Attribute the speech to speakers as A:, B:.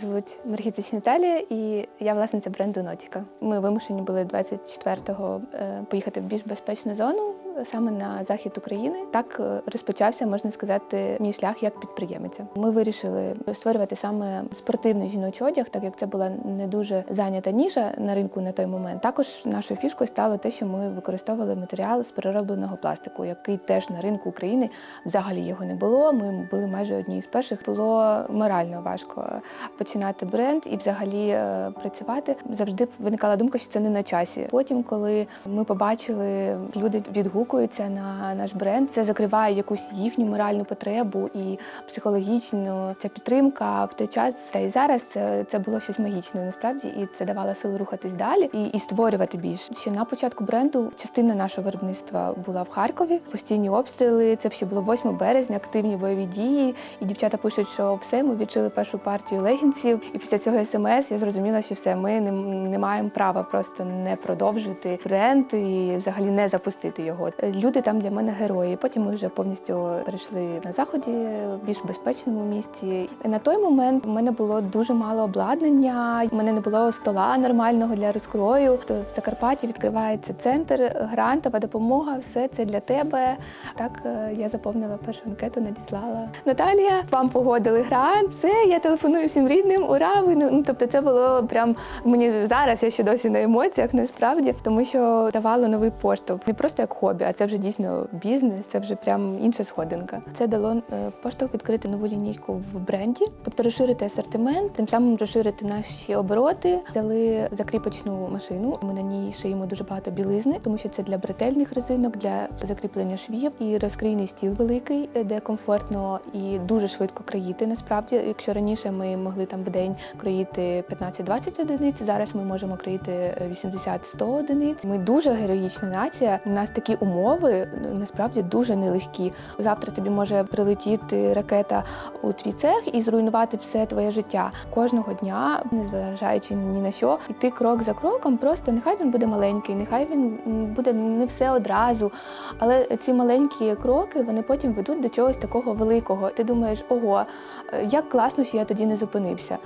A: звуть Маргітич Наталія, і я власниця бренду Нотіка. Ми вимушені були 24-го е, поїхати в більш безпечну зону. Саме на захід України так е, розпочався, можна сказати, мій шлях як підприємиця. Ми вирішили створювати саме спортивний жіночий одяг, так як це була не дуже зайнята ніша на ринку на той момент. Також нашою фішкою стало те, що ми використовували матеріал з переробленого пластику, який теж на ринку України взагалі його не було. Ми були майже одні з перших. Було морально важко починати бренд і взагалі е, працювати. Завжди виникала думка, що це не на часі. Потім, коли ми побачили, люди відгукуються на наш бренд, це закриває якусь їхню моральну потребу і психологічну ця підтримка в той час. Та і зараз це, це було щось магічне насправді, і це давало силу рухатись далі і, і створювати більше. Ще на початку бренду частина нашого виробництва була в Харкові. Постійні обстріли. Це ще було 8 березня, активні бойові дії. І дівчата пишуть, що все, ми відшили першу партію легінців. І після цього смс я зрозуміла, що все, ми не, не маємо права просто не продовжити бренд і взагалі не запустити його. Люди там для мене герої. Потім ми вже повністю перейшли на заході, в більш безпечному місці. На той момент в мене було дуже мало обладнання. У мене не було стола нормального для розкрою. То в Закарпатті відкривається центр, грантова допомога. Все це для тебе. Так е, я заповнила першу анкету, надіслала. Наталія, вам погодили грант. Все, я телефоную всім рідним. Ура! Ви ну тобто, це було прям мені зараз. Я ще досі на емоціях, насправді, тому що давало новий поштовх. Не просто як хобі, а це вже дійсно бізнес. Це вже прям інша сходинка. Це дало е, поштовх відкрити нову лінійку в бренді, тобто розширити асортимент, тим самим розширити наші обороти. Взяли закріпочну машину. Ми на ній шиємо дуже багато білизни, тому що це для бретельних резинок, для закріплення швів і розкрійний стіл великий, е, де комфортно і дуже швидко кроїти. Насправді, якщо раніше ми могли там в день кроїти 15-20 одиниць, зараз ми можемо кроїти е, 80-100 одиниць. Ми дуже героїчна нація. У нас такі умови ну, насправді дуже нелегкі. Завтра тобі може прилетіти ракета у твій цех і зруйнувати все твоє життя кожного дня, незважаючи ні на що, іти крок за кроком. Просто нехай він буде маленький, нехай він буде не все одразу. Але ці маленькі кроки вони потім ведуть до чогось такого великого. Ти думаєш, ого, е, як класно, що я тоді не зупинився.